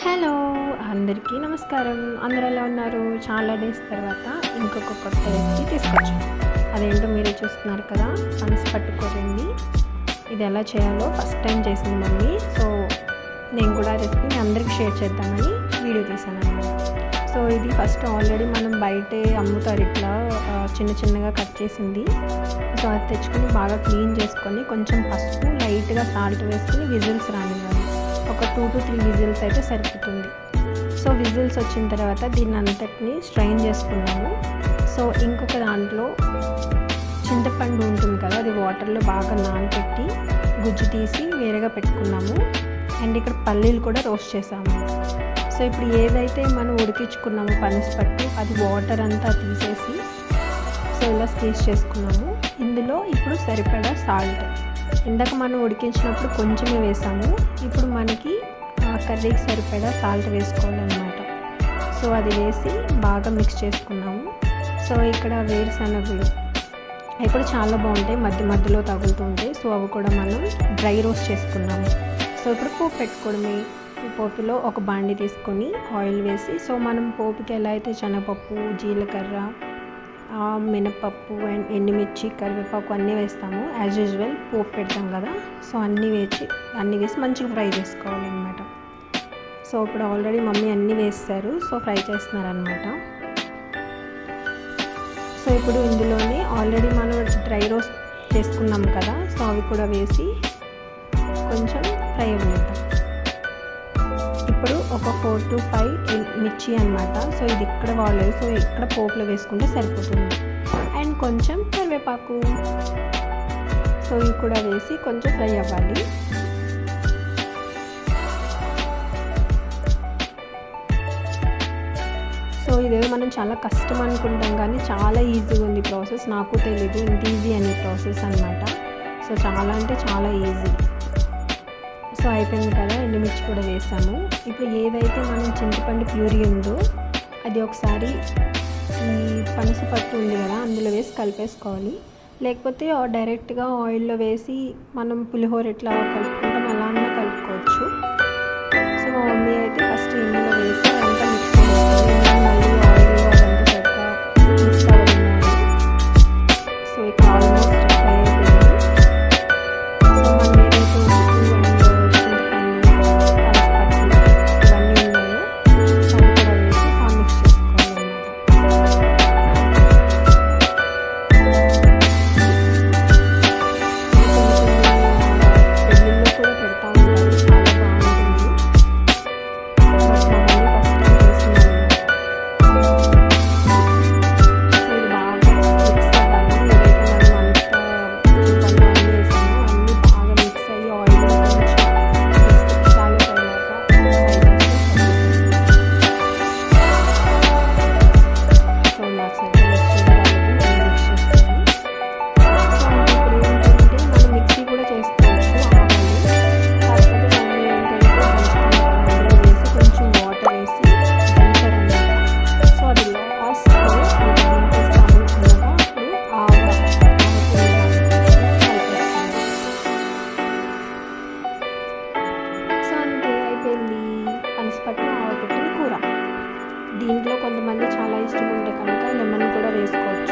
Hello అందరికీ నమస్కారం. అందరు ఎలా ఉన్నారు? చాలా డేస్ తర్వాత ఇంకొక కొత్త రెసిపీ తీసుకొచ్చాను అదేంటో మీరే చూస్తున్నారు కదా మనసు పట్టుకోరండి ఇది ఎలా చేయాలో ఫస్ట్ టైం చేసింది మమ్మీ. సో నేను కూడా రెసిపీని అందరికీ షేర్ చేద్దామని వీడియో తీసాను. సో ఇది ఫస్ట్ ఆల్రెడీ మనం బయటే అమ్ముతారు ఇట్లా చిన్న చిన్నగా కట్ చేసింది. సో అది తెచ్చుకొని బాగా క్లీన్ చేసుకొని కొంచెం పసుపు లైట్గా సాల్ట్ వేసుకొని విజిల్స్ రానివ్వాలి ఒక టూ టు త్రీ విజిల్స్ అయితే సరిపోతుంది. సో విజిల్స్ వచ్చిన తర్వాత దీన్ని అంతటిని స్ట్రైన్ చేసుకున్నాము. సో ఇంకొక దాంట్లో చింతపండు ఉంటుంది కదా అది వాటర్లో బాగా నానబెట్టి గుజ్జు తీసి వేరేగా పెట్టుకున్నాము. అండ్ ఇక్కడ పల్లీలు కూడా రోస్ట్ చేసాము. సో ఇప్పుడు ఏదైతే మనం ఉడికించుకున్నామో పనసపట్టు అది వాటర్ అంతా తీసేసి సో ఇలా స్క్వీజ్ చేసుకున్నాము. ఇందులో ఇప్పుడు సరిపడా సాల్ట్. ఇందాక మనం ఉడికించినప్పుడు కొంచెమే వేసాము. ఇప్పుడు మనకి ఆ కర్రీకి సరిపడా సాల్ట్ వేసుకోవాలన్నమాట. సో అది వేసి బాగా మిక్స్ చేసుకున్నాము. సో ఇక్కడ వేరుశనగలు. అవి కూడా చాలా బాగుంటాయి. మధ్య మధ్యలో తగులుతూ ఉంటాయి. సో అవి కూడా మనం డ్రై రోస్ట్ చేసుకున్నాము. సో ఇప్పుడు పోపు పెట్టుకోవడమే ఈ పోపులో ఒక బాండి తీసుకొని ఆయిల్ వేసి సో మనం పోపుకి ఎలా అయితే శనగపప్పు జీలకర్ర మినపప్పు అండ్ ఎండుమిర్చి కరివేపాకు అన్నీ వేస్తాము. యాజ్ యూజువల్ పోపు పెడతాం కదా. సో అన్నీ వేసి అన్నీ వేసి మంచిగా ఫ్రై చేసుకోవాలన్నమాట. సో ఇప్పుడు ఆల్రెడీ మమ్మీ అన్నీ వేస్తారు. సో ఫ్రై చేస్తున్నారనమాట సో ఇప్పుడు ఇందులోనే ఆల్రెడీ మనం డ్రై రోస్ట్ చేసుకున్నాం కదా. సో అవి కూడా వేసి కొంచెం ఫ్రై అవ్వనిద్దాం. ఇప్పుడు ఒక ఫోర్ టు ఫైవ్ మిర్చి అనమాట సో ఇది ఇక్కడ వాడలేదు సో ఇక్కడ పోపులో వేసుకుంటే సరిపోతుంది. అండ్ కొంచెం కరివేపాకు. సో ఇవి కూడా వేసి కొంచెం ఫ్రై అవ్వాలి. సో ఇదేదో మనం చాలా కష్టం అనుకుంటాం కానీ చాలా ఈజీగా ఉంది ప్రాసెస్ నాకు తెలీదు ఇంత ఈజీ అనే ప్రాసెస్ అనమాట సో చాలా అంటే చాలా ఈజీ సో అయిపోయింది కదా ఎండుమిర్చి కూడా వేసాము ఇప్పుడు ఏదైతే మనం చింతపండు ప్యూరీ ఉందో అది ఒకసారి ఈ పనసపట్టు ఉంది కదా అందులో వేసి కలిపేసుకోవాలి. లేకపోతే డైరెక్ట్గా ఆయిల్లో వేసి మనం పులిహోర ఎట్లా కలుపుకుంటాం వేసుకోవచ్చు